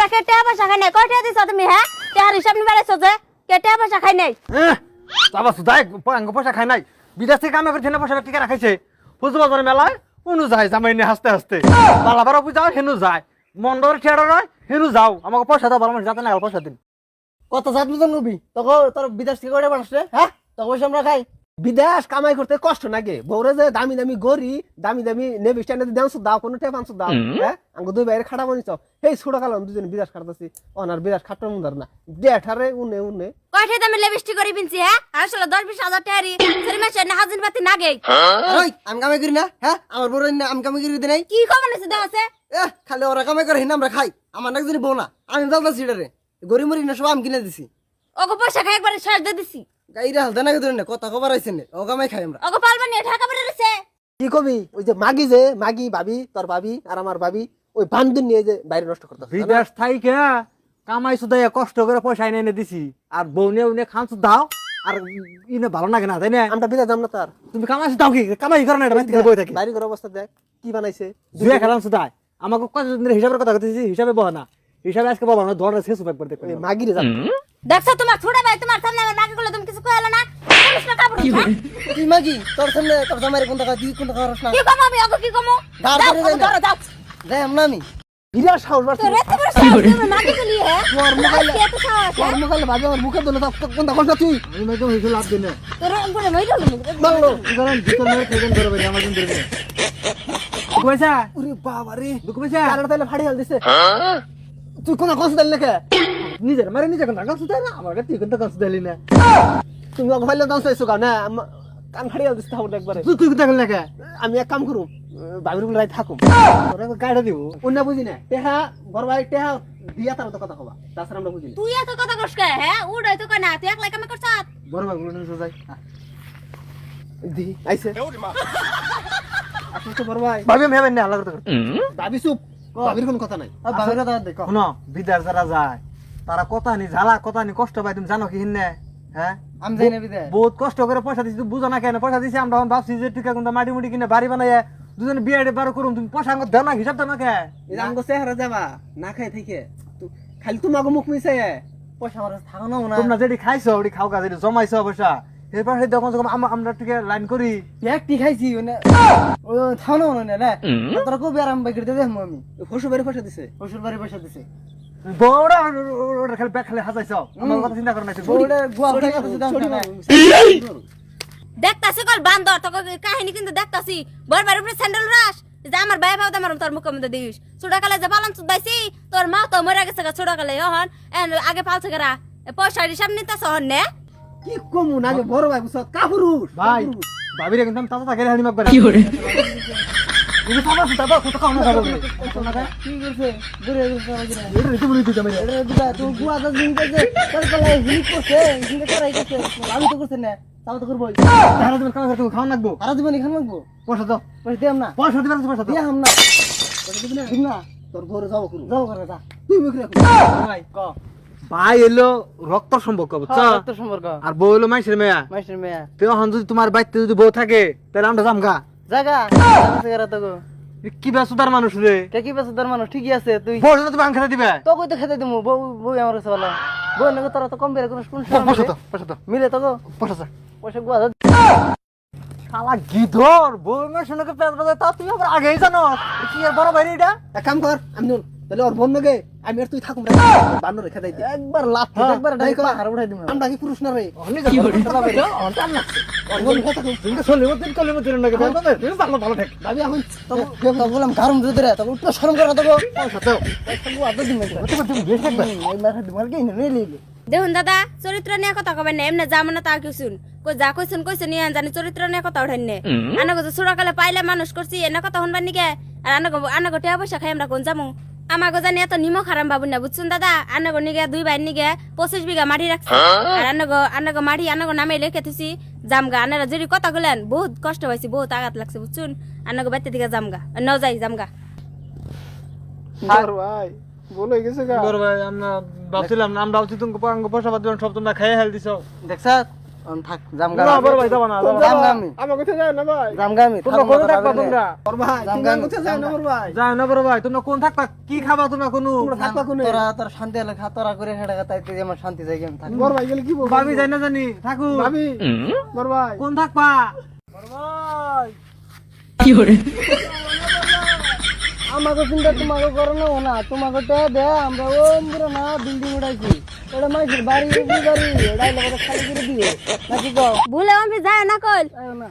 আমরা কে টাকা পয়সা খাই নাই? কয় টাকা দিছো তুমি হ্যাঁ টাকার হিসাব নিয়ে বেড়াইছো যে কে টাকা পয়সা খাই নাই আবার সুদাই আঙ্গ পয়সা খাই নাই। বিদেশ থেকে কামে করে পয়সা টিকা রাখাইছে পুজো বাজারে মেলায় উনু যায় জামাই নিয়ে হাসতে হাসতে পালাবার পূজা হেনু যায়। মন্ডর ঠেড়ো নয় হেনু যাও। আমাকে পয়সা দাও ভালো মানুষ যাতে না পয়সা দিন কত জাত মতন নবী? তখন তোর বিদেশ থেকে করে পাঠাস হ্যাঁ তখন পয়সা আমরা খাই। বিদেশ কামাই করতে কষ্ট নাগে বউরে যে দামি দামি গড়ি দামি দামি নেবি স্ট্যান্ডে দেন দাও কোনো টেপ আনছো দাও হ্যাঁ? আমাকে দুই বাইরে খাটা বানিছ। এই ছোট কালাম দুজন বিদেশ খাটাছি অনার বিদেশ খাটার মুদার না। দেঠারে উনে উনে। কয় টাকা দামে লিপস্টিক করে পিনছি হ্যাঁ? আসলে দশ বিশ হাজার টাকারি সেরি মাসে না হাজির পাতি না গেই। ওই আমি কামাই করি না হ্যাঁ? আমার বড় না আমি কামাই করি নাই। কি কম আছে দেওয়া আছে? এ খালি ওরা কামাই করে হিনা আমরা খাই। আমার নাক জানি বউ না। আমি দাদা সিটারে গরি মরি না সব আমি কিনে দিছি। ওকে পয়সা খাই একবারে শেষ দিয়ে দিছি। গাইরা হালদা নাকি ধরে না কথা খবর আইছে না ও কামাই খাই আমরা। ওকে পালবানি ঢাকা বেড়ে রয়েছে কি কবি? ওই যে মাগি যে মাগি ভাবি তোর ভাবি আর আমার ভাবি ওই বান্ধব নিয়ে যে বাইরে নষ্ট করতে বিদেশ থাইকে কামাই সুদাই কষ্ট করে পয়সা এনে এনে দিছি। আর বউ নিয়ে উনি খান দাও। আর ইনে ভালো লাগে না তাই না? আমরা বিদা যাম না তার। তুমি কামাই দাও কি? কামাই করো না এটা বই থাকি। বাড়ি ঘর অবস্থা দেখ কি বানাইছে? দুয়ে খেলাম সুদাই আমাকে কতদিন হিসাবের কথা কথা হিসাবে বহ না। হিসাবে আজকে বলো না ধরে শেষ উপায় করতে ওই মাগিরে যাম দেখছ তোমার ছোট ভাই তোমার সামনে আমার মাকে গুলো তুমি কিছু কইলে না। তুই মাগি? তোর সামনে তোর জামাইরে কোন টাকা তুই কোন টাকা রস না? কি কম আমি? ওকে কি কমো? দাঁড় না। ধরো যাও। যাই আমরা আমি। বিরাট সাহস বাড়ছে। তো রেতে বড় সাহস তুমি মাকে গুলি হ্যাঁ? তোর মোবাইলে কে তো সাহস তোর মোবাইলে ভাবি আমার মুখে দিলে কোন টাকা না তুই। আমি মাইকে হইছে লাভ দিন তোর উপরে মইলো বাংলো। কারণ ভিতর মেরে খেলেন ধরে ভাই আমার দিন ধরে ওরে বাবা রে কারণ তাইলে ফাড়ি হাল দিছে। তুই কোন কষ্ট দিলে কে নিজের মারে নিজে কোন টাকা সুদাই না আমার কাছে কোন টাকা সুদাইলি না। তুমি ওকে ফাইলে দাও চাইছো কারণ না আম- কান ফাড়ি হাল দিছে একবারে। তুই তুই কোথায় না আমি এক কাম করুম ভাবির বলে থাকুম। তোরা গাড়ি দিব। অন্য বুঝি না। টেহা বড় ভাই টেহা দিয়া তার তো কথা কবা। তাছাড়া আমরা বুঝি তুই এত কথা কস কে? হ্যাঁ উড়াই তো না তুই একলাই কামে করছ? বড় ভাই গুলো নিয়ে যাই দি আইছে। আসলে তো বড় ভাই। ভাবি আমি হেবেন না আলাদা করতে ভাবি চুপ। ভাবির কোনো কথা নাই। ভাবির কথা দেখো শুনো বিদার যারা যায় তারা কথা নি জ্বালা কথা নি কষ্ট পায় তুমি জানো কি হিন্নে হ্যাঁ? আমি যাই না বিদায়। বহুত কষ্ট করে পয়সা দিছি তুমি বুঝো না কেন? পয়সা দিছি আমরা এখন ভাবছি যে টিকা কিন্তু মাটি মুটি কিনে বাড়ি বানাই দুজনে বিয়ে বারো করুন তুমি পয়সা আঙ্গ দেও না হিসাব দেও না কে আমগো চেহারা যাবা না খাই থেকে। খালি তোমাকে মুখ মিশাই পয়সা আমার থাকো না না। তোমরা যেটি খাইছো ওটি খাও কাজ জমাইছো পয়সা এরপর সেই যখন যখন আম- আমরা টিকে লাইন করি। একটি খাইছি মানে ও থাও না না না তোরা কবে আরাম বাইকে দিতে দেখব আমি। শ্বশুর বাড়ি পয়সা দিছে। শ্বশুর বাড়ি পয়সা দিছে। বউরা ওটা খালি ব্যাগ খালি হাজাইছো। আমার কথা চিন্তা করো না একটু। বউরে গুয়া উঠে গেছে না দেখতাছি কল বান্দর তোকে কাহিনী কিন্তু দেখতাছি। বড় উপরে স্যান্ডেল রাস। যে আমার ভাই ভাও আমার তোর মুখের মধ্যে দিস। ছোট কালে যে পালন চুদাইছি তোর মা তো মরে গেছে গা ছোট কালে হন এন আগে পালছে গেরা। পয়সা হিসাব নিতেছ হন নে। কি কমু না বড় ভাই বুঝছ? কাপুরুষ ভাই ভাবিরে কিন্তু তাতা তাকে হানি মাক কি করে? তুমি তাতা তাতা কত কাম না যাব কি করছে? বুড়ে গেছে এটা রিতু বলি দিতে আমি এটা দুটা তো গুয়া তো দিন গেছে তার কলাই হিট করছে হিট করাই গেছে আমি তো করছে না তাও তো করব তাহলে তুমি কাম করতে খাওয়া লাগবো আর দিবেন এখানে লাগবো পয়সা দাও। পয়সা দিয়াম না? পয়সা দিবেন পয়সা দিয়াম না। পয়সা দিবি না? তোর ঘরে যাব করু যাব করে যা। তুই ভাই ক? ভাই এলো রক্ত সম্পর্ক বুঝছ? তোর সম্পর্ক। আর বউ এলো মাইসের মেয়া। মাস্টার মেয়া। তো এখন যদি তোমার বাড়িতে যদি বউ থাকে তাহলে আমরা যাম গা। জাগা। তো কি ব্যস্ততার মানুষ রে? কে কি বেশ মানুষ? ঠিকই আছে তুই বউ যদি তুমি আংখাটা দিবে। তো কই তো খেতে দিমু বউ বউ আমার কাছে বলা বউ নাকি তোরা তো কম বেরে কোনো কোন পয়সা পয়সা মিলে তো। গো। পয়সা পয়সা গুয়া শালা গিধর বউ পেট বাজায় তা আবার আগেই জানো। কি আর বড় ভাই এটা? এক কাম কর আমি তাহলে ওর বোন নগে আমি আর তুই থাকুম রেখে একবার লাভ একবার ডাই কর। হার উঠাই দিমু। আমরা কি পুরুষ না রে? কি করে ওর বোন কথা কম তুমি চলে মত দিন কলে মত দিন নাকি তুমি ভালো ভালো থাক ভাবি এখন তো তো বললাম গারম দিতে রে তো উঠতে শরম করে তো গো পয়সা দাও পয়সা তো তুমি তুমি বেশ থাকবে এই মাথা দিমার কি নে লে দেখুন দাদা চরিত্র নিয়ে কথা কবেন না এমনি যাব না তা কিছুন। কই যা কইছেন কইছেন নিয়ে জানি চরিত্র নিয়ে কথা উঠেন নে। আনাগো তো ছোট কালে পাইলে মানুষ করছি এনে কথা শুনবার নিকে? আর আনাগো আনাগো টিয়া পয়সা খাই আমরা কোন যামু? আমাগো জানি এত নিমখ হারাম বাবু না বুঝছুন দাদা? আনাগো নিগে দুই ভাই নিগে পঁচিশ বিঘা মাটি রাখছি। আর আনাগো আনাগো মাটি আনাগো নামে লিখে থুছি জামগা। আনারা যদি কথা গুলেন বহুত কষ্ট হয়েছে বহুত আঘাত লাগছে বুঝছুন? আনাগো বাড়িতে দিকে জামগা ন যাই জামগা। আর ভাই বলে গেছে গা। ভাই আমরা ভাবছিলাম আমরা ভাবছি তুমি পয়সা পাতি সব তোমরা খাইয়ে হেল দিছো। দেখছা থাক জামগা না বড় ভাই যাবা না জামগা আমি আমার কোথায় যায় না ভাই? জামগা আমি তোমরা কোন থাকবা তোমরা? বড় ভাই জামগা- কোথায় যায় না বড় ভাই? যাও না বড় ভাই তোমরা কোন থাকবা কি খাবা তোমরা কোনো? তোমরা থাকবা কোনে? তোরা তোর শান্তি হলে খা তোরা করে হেঁটে তাইতে আমার শান্তি যাই আমি থাক। বড় ভাই গেলে কি বলব? ভাবি যাই না জানি থাকু। ভাবি বড় ভাই। কোন থাকবা? বড় ভাই। আমাকে চিন্তা তোমাকে করো না ও না তোমাকে তো দে আমরা ও পুরো না বিল্ডিং উড়াইছি। এটা মাইছিল বাড়ি বাড়ি এটা খালি করে দিয়ে। নাকি ভুলে আমি যায় না কল না।